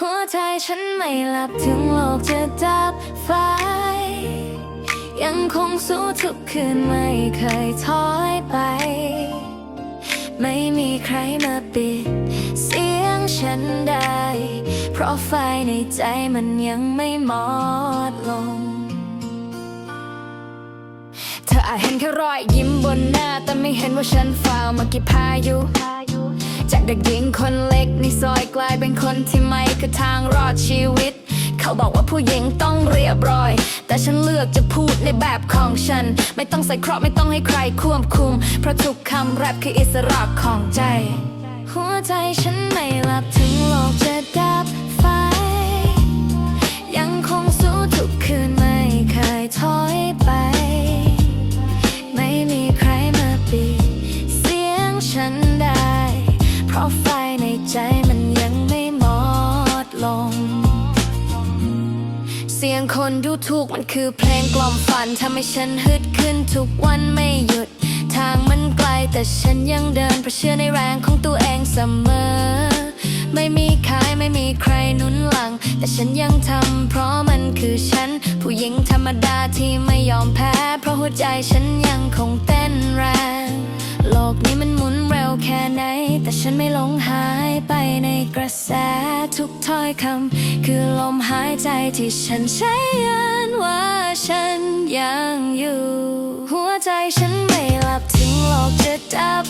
หัวใจฉันไม่หลับถึงโลกจะดับไฟ ยังคงสู้ทุกคืนไม่เคยถอยไป ไม่มีใครมาปิด เสียงฉันได้ เพราะไฟในใจมันยังไม่หมดลง เธออาจเห็นแค่รอยยิ้มบนหน้า แต่ไม่เห็นว่าฉันฝ่ามากี่พายุ เด็กหญิงคนเล็กในซอยกลายเป็นคนที่ไม่คือทางรอดชีวิต เขาบอกว่าผู้หญิงต้องเรียบร้อย แต่ฉันเลือกจะพูดในแบบของฉัน ไม่ต้องใส่เคราะห์ไม่ต้องให้ใครควบคุม เพราะทุกคำแรปคืออิสระของใจ หัวใจฉันไม่หลับถึงโลกจะดับไฟ ยังคงสู้ทุกคืนไม่เคยถอยไป ไม่มีใครมาปิดเสียงฉันได้ เสียงคนดูถูกมันคือเพลงกล่อมฝันทำให้ฉันฮึดขึ้นทุกวันไม่หยุด ทางมันไกลแต่ฉันยังเดินเพราะเชื่อในแรงของตัวเองเสมอ ไม่มีใครไม่มีใครหนุนหลัง แต่ฉันยังทำเพราะมันคือฉัน ผู้หญิงธรรมดาที่ไม่ยอมแพ้ เพราะหัวใจฉันยังคงเต้นแรง โลกนี้มันหมุนเร็วแค่ไหน แต่ฉันไม่หลงหาายไปในกระแสทุกถ้อยคำ คือลมหายใจที่ฉันใช้ยันว่าฉันยังอยู่ หัวใจฉันไม่หลับถึงโลกจะดับ